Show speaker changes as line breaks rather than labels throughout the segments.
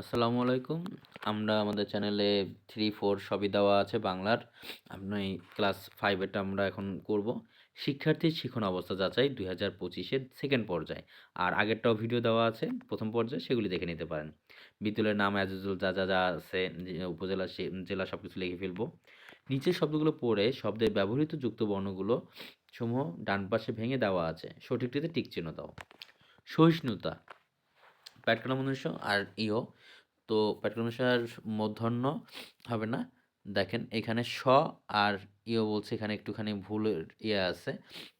আসসালামু আলাইকুম। আমরা আমাদের চ্যানেলে থ্রি ফোর সবই দেওয়া আছে বাংলার। আপনি ক্লাস ফাইভেরটা আমরা এখন করব। শিক্ষার্থীর শিখন অবস্থা যাচাই দুই হাজার পঁচিশের সেকেন্ড পর্যায়ে। আর আগেরটাও ভিডিও দেওয়া আছে, প্রথম পর্যায়ে সেগুলি দেখে নিতে পারেন। বিদ্যালয়ের নাম অ্যাজুজুল যা যা যা আছে উপজেলা জেলা সব কিছু লিখে ফেলব। নিচের শব্দগুলো পড়ে শব্দের ব্যবহৃত যুক্ত বর্ণগুলো সমূহ ডান পাশে ভেঙে দেওয়া আছে। সঠিকটিতে টিক চিহ্ন দাও। সহিষ্ণুতা। প্যাটকানা মনুষ্য আর ইও তো প্যাটকানার মূর্ধন্য হবে না। দেখেন, এখানে স আর ইও বলছে এখানে একটুখানি ভুলের ইয়ে আছে।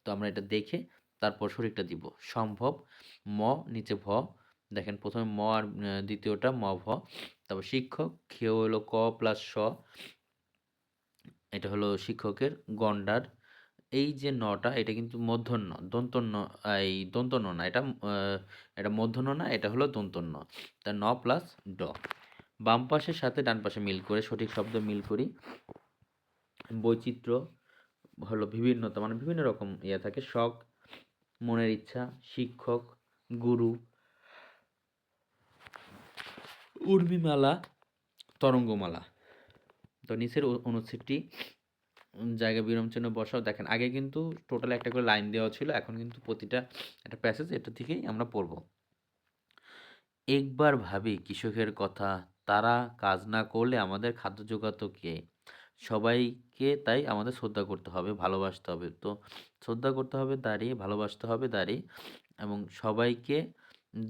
তো আমরা এটা দেখে তারপর শরীরটা দিব। সম্ভব, ম, নিচে ভ। দেখেন, প্রথমে ম আর দ্বিতীয়টা ম, ভ। তারপর শিক্ষক খেয়ে হলো ক প্লাস স। এটা হলো শিক্ষকের গন্ডার। এই যে নটা, এটা কিন্তু মূর্ধন্য দন্তন্য এই দন্তন্য না, এটা এটা মূর্ধন্য না, এটা হলো দন্তন্য তা ন প্লাস ড। বাম পাশের সাথে ডান পাশে মিল করে, সঠিক শব্দ মিল করি। বৈচিত্র্য হলো বিভিন্নতা মানে বিভিন্ন রকম ইয়ে থাকে। শখ, মনের ইচ্ছা, শিক্ষক, গুরু, উর্মিমালা, তরঙ্গমালা। তো নিচের অনুচ্ছেদটি উম, জায়গা বিরাম চিহ্ন বসাও। দেখেন আগে কিন্তু টোটাল একটা করে লাইন দেওয়া ছিল এখন কিন্তু প্রতিটা একটা প্যাসেজ এটা থেকেই আমরা পড়ব। একবার ভাবি কৃষকের কথা তারা কাজ না করলে আমাদের খাদ্য জোগাতো কে? সবাইকে তাই আমাদের শ্রদ্ধা করতে হবে ভালোবাসতে হবে। তো শ্রদ্ধা করতে হবে দাঁড়িয়ে ভালোবাসতে হবে দাঁড়িয়ে এবং সবাইকে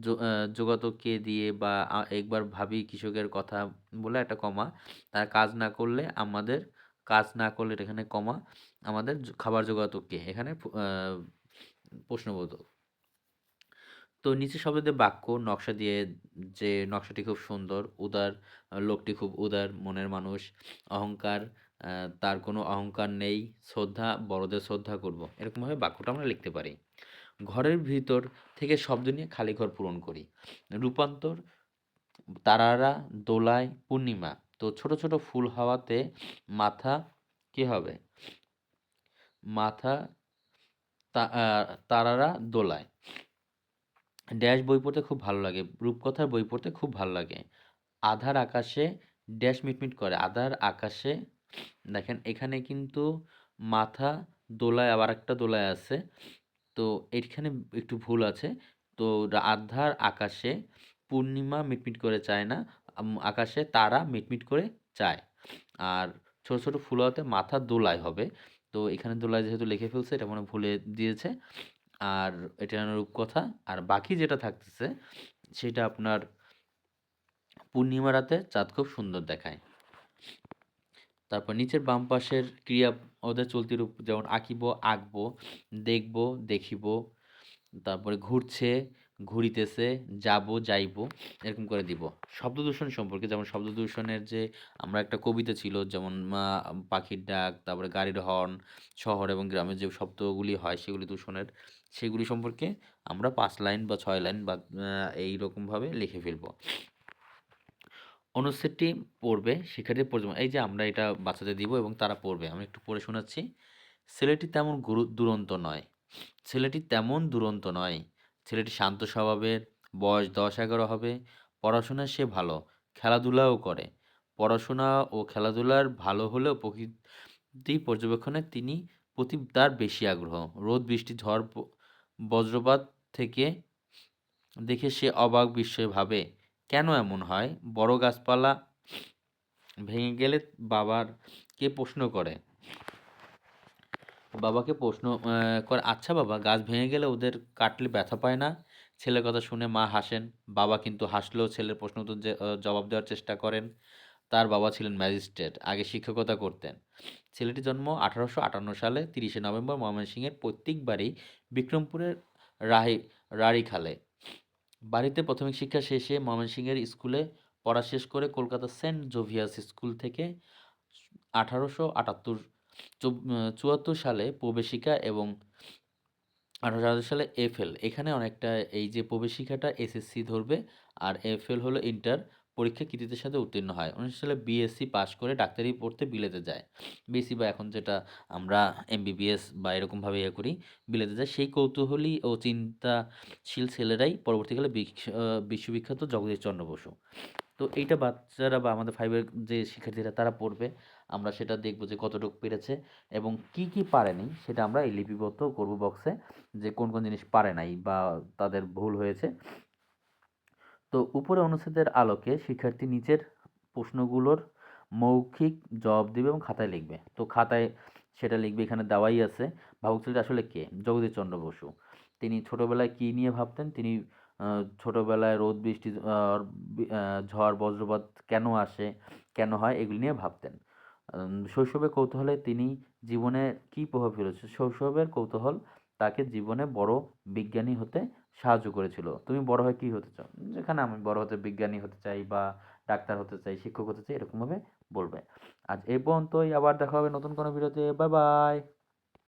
জো- আহ, জোগাতো কে দিয়ে বা একবার ভাবি কৃষকের কথা বলে একটা কমা তারা কাজ না করলে আমাদের কাজ না করলে এখানে কমা। আমাদের খাবার জোগাতো কে? এখানে প্রশ্নবোধক। তো নিচে শব্দ বাক্য, নকশা দিয়ে যে নকশাটি খুব সুন্দর, উদার লোকটি খুব উদার, মনের মানুষ, অহংকার তার কোনো অহংকার নেই, শ্রদ্ধা, বড়দের শ্রদ্ধা করব। এরকমভাবে বাক্যটা আমরা লিখতে পারি। ঘরের ভিতর থেকে শব্দ নিয়ে খালি ঘর পূরণ করি। রূপান্তর, তারারা, দোলায়, পূর্ণিমা তো ছোট ছোট ফুল হাওয়াতে মাথা কি হবে? মাথা তারারা দোলায়। ড্যাশ বই পড়তে খুব ভালো লাগে, রূপকথার বই পড়তে খুব ভালো লাগে। আধার আকাশে ড্যাশ মিটমিট করে, আধার আকাশে, দেখেন এখানে কিন্তু মাথা দোলায়, আবার একটা দোলায় আছে। তো এইখানে একটু ভুল আছে। তো আধার আকাশে পূর্ণিমা মিটমিট করে চায় না আকাশে তারা মিটমিট করে চায়। আর ছোট ছোট ফুলাতে মাথা দোলায় হবে। তো এখানে দোলায় যেহেতু লিখে ফেলছে, এটা মনে ভুলে দিয়েছে। আর এটা রূপকথা আর বাকি যেটা থাকতেছে, সেটা আপনার পূর্ণিমা রাতে চাঁদ খুব সুন্দর দেখায়। তারপর নিচের বাম পাশের ক্রিয়া ওদের চলতি রূপ, যেমন আঁকিব, আঁকবো, দেখব, দেখিব, তারপরে ঘুরছে ঘুরিতেছে যাব যাইব এরকম করে দিব। শব্দ দূষণ সম্পর্কে যেমন শব্দ দূষণের যে আমরা একটা কবিতা ছিল যেমন পাখির ডাক তারপরে গাড়ির হর্ন শহর এবং গ্রামের যে শব্দগুলি হয় সেগুলি দূষণের সেগুলি সম্পর্কে আমরা পাঁচ লাইন বা ছয় লাইন বা আহ, এইরকমভাবে লিখে ফেলব। অনুচ্ছেদটি পড়বে শিক্ষার্থী পড়বে এই যে আমরা এটা বাচ্চাদের দিব এবং তারা পড়বে। আমি একটু পড়ে শোনাচ্ছি। ছেলেটি তেমন গুরু দুরন্ত নয়। ছেলেটি তেমন দুরন্ত নয়। ছেলেটি শান্ত স্বভাবের, বয়স দশ এগারো হবে, পড়াশোনায় সে ভালো, খেলাধুলাও করে। পড়াশোনা ও খেলাধুলার ভালো হলেও প্রকৃতি পর্যবেক্ষণে তিনি প্রতি তার বেশি আগ্রহ। রোদ, বৃষ্টি, ঝড় বজ্রপাত থেকে দেখে সে অবাক বিস্ময়ে ভাবে, কেন এমন হয়? বড় গাছপালা ভেঙে গেলে বাবার কে প্রশ্ন করে? বাবাকে প্রশ্ন করে আচ্ছা বাবা, গাছ ভেঙে গেলে ওদের কাটলে ব্যথা পায় না? ছেলের কথা শুনে মা হাসেন। বাবা কিন্তু হাসলেও ছেলের প্রশ্ন উত্তর জবাব দেওয়ার চেষ্টা করেন। তার বাবা ছিলেন ম্যাজিস্ট্রেট, আগে শিক্ষকতা করতেন। ছেলেটির জন্ম আঠারোশো আটান্ন সালে, তিরিশে নভেম্বর ময়মনসিংহের পৈতৃক বাড়ি বিক্রমপুরের রাহি, রাড়িখালে। বাড়িতে প্রাথমিক শিক্ষা শেষে ময়মনসিংহের স্কুলে পড়া শেষ করে কলকাতা সেন্ট জোভিয়াস স্কুল থেকে আঠারোশো আটাত্তর চুয়াত্তর সালে প্রবেশিকা এবং আঠারোশো আটাত্তর সালে এফএল। এখানে অনেকটা এই যে প্রবেশিকাটা এসএসসি ধরবে আর এফএল হলো ইন্টার পরীক্ষা কৃতিত্বের সাথে উত্তীর্ণ হয়। উনিশশো সালে বিএসসি পাশ করে ডাক্তারি পড়তে বিলেতে যায়। বিএসসি বা এখন যেটা আমরা এমবিবিএস বা এরকমভাবে ইয়ে করি, বিলেতে যায়। সেই কৌতূহলী ও চিন্তাশীল ছেলেরাই পরবর্তীকালে বিশ্ববিখ্যাত জগদীশ চন্দ্র বসু। তো এইটা বাচ্চারা বা আমাদের ফাইভের যে শিক্ষার্থীরা তারা পড়বে, আমরা সেটা দেখব যে কতটুকু পেরেছে এবং কি কি পারেনি সেটা আমরা এই লিপিবদ্ধ করব বক্সে যে কোন কোন জিনিস পারে নাই বা তাদের ভুল হয়েছে। তো উপরে অনুচ্ছেদের আলোকে শিক্ষার্থী নিচের প্রশ্নগুলোর মৌখিক জবাব দেবে এবং খাতায় লিখবে। তো খাতায় সেটা লিখবে, এখানে দেওয়াই আছে, ভাবুক ছেলেটা আসলে কে? জগদীশচন্দ্র বসু। তিনি ছোটবেলায় কী নিয়ে ভাবতেন? তিনি ছোটবেলায় রোদ, বৃষ্টি ঝড়, বজ্রপাত কেন আসে, কেন হয়, এগুলি নিয়ে ভাবতেন। শৈশবে কৌতূহলে তিনি জীবনে কি প্রভাব ফেলেছে? শৈশবের কৌতূহল তাকে জীবনে বড় বিজ্ঞানী হতে সাহায্য করেছিল। তুমি বড় হয়ে কি হতে চাও? যেখানে আমি বড় হতে বিজ্ঞানী হতে চাই বা ডাক্তার হতে চাই, শিক্ষক হতে চাই, এরকমভাবে বলবে। আজ এই পর্যন্তই, আবার দেখা হবে নতুন কোনো ভিডিওতে। Bye bye!